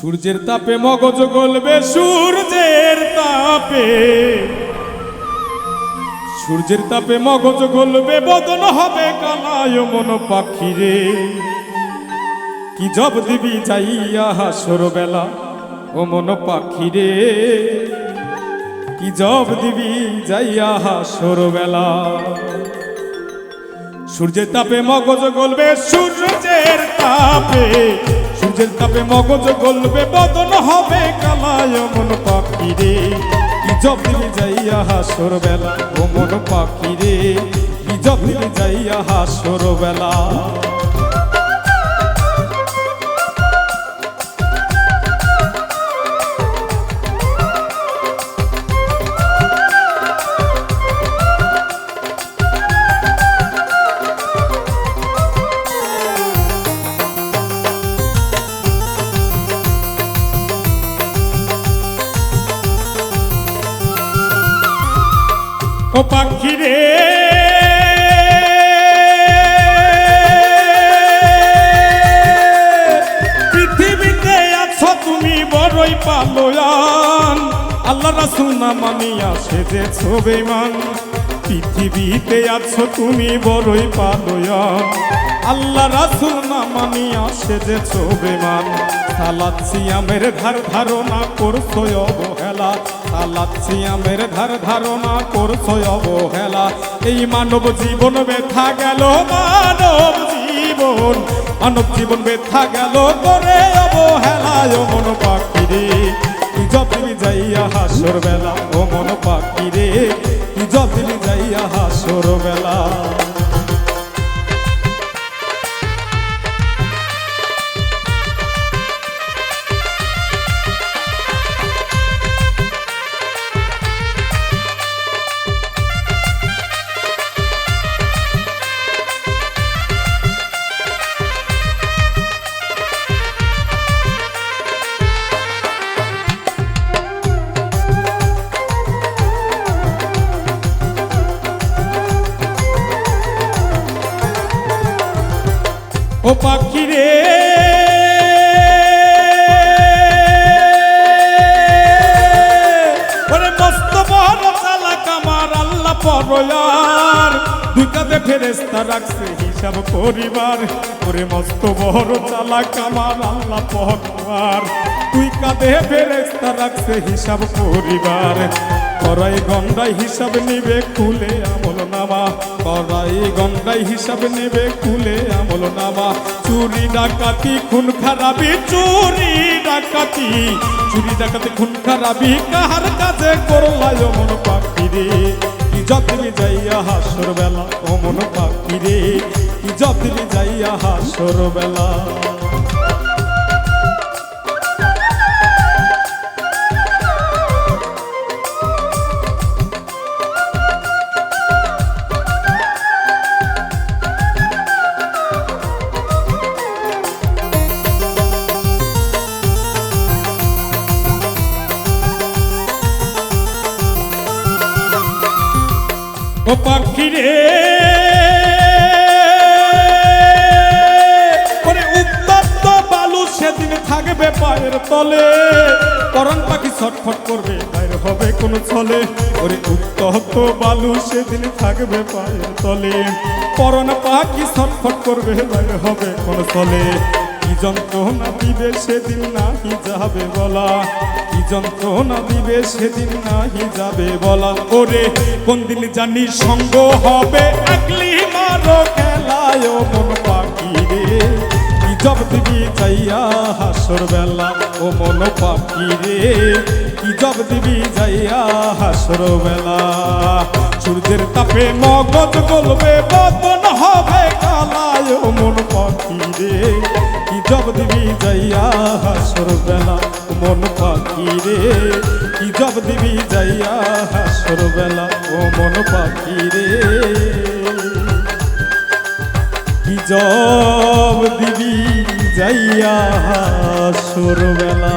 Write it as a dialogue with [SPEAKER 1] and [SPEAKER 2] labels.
[SPEAKER 1] সূর্যের তাপে মগজ গলবে, সূর্যের তাপে। সূর্যের তাপে মগজ গলবে, বদন হবে কানায় মন পাখিরে। কি জব দিবি যাইয়া হাসর বেলা ও মন পাখিরে। কি জব দিবি যাইয়া হাসর বেলা সূর্যের তাপে মগজ গলবে, সূর্যের তাপে। সূর্যের তাপে মগজ গলবে, বদন হবে কালায় মন পাখি রে। দিবি যাইয়া হাসর বেলা, ও মন পাখি রে। দিবি যাইয়া হাসর বেলা। ও পাখি রে। পৃথিবীতে আছো তুমি বড়ই পালোয়ান। আল্লাহ রাসুল না মানিয়া সেজে ছবেমান পৃথিবীতে আছো তুমি বড়ই পালোয়ান। আল্লাহ রাসুল না মানিয়া সেজে ছবেমান সালাচ্ছি আমের ধার ধারণা করছ অবহেলা। সালাচ্ছি আমের ধার ধারণা করছ অবহেলা। এই মানব জীবন ব্যথা গেল, মানব জীবন। মানব জীবন ব্যথা গেল করে অবহেলায় মন পাখিরে কি যতনি যাইয়া হাসর বেলা ও মন পাখিরে কি যতনি যাইয়া হাসর বেলা ও পাখি রে। ওরে মস্ত রাখছে হিসাব করিবার। ওরে মস্ত বড় চালাক আমার আল্লাহ দুই কাঁধে ফেরেস্তা রাখছে হিসাব করিবার। করাই গন্ডাই হিসাব নিবে, খুলে আমল নামা করাই গন্ডাই হিসাব নেবে, খুলে আমল নামা। চুরি ডাকাতি, খুন খারাপি, চুরি ডাকাতি। চুরি ডাকাতি, খুন খারাপি কাহার কাছে করলায় মন পাখি রে? কি যাইয়া হাসর বেলা ও মন পাখি রে? কি যাইয়া হাসর বেলা ও পাখি রে। উত্তপ্ত বালু সেদিন থাকবে পায়ের তলে। পরন পাখি ছটফট করবে, বাইর হবে কোন ছলে। ওরে উত্তপ্ত বালু সেদিন থাকবে পায়ের তলে। পরন পাখি ছটফট করবে, বাইর হবে কোন ছলে। কি যন্ত্রণা দিবে সেদিন নাহি যাবে বলা? কি যন্ত্রণা দিবে সেদিন নাহি যাবে বলা? ওরে কোন দিন জানি সঙ্গ হবে? একলি মারো খেলায় মন পাখি রে। কি জব দিবি যাইয়া হাসর বেলা ও মন পাখি রে। কি জব দিবি যাইয়া হাসর বেলা। সূর্যের তাপে মগজ গলবে বদন পাখি কি জব দিবি যাইয়া? হাসর বেলা ও মন পাখি রে কি জব দিবি যাইয়া? হাসর বেলা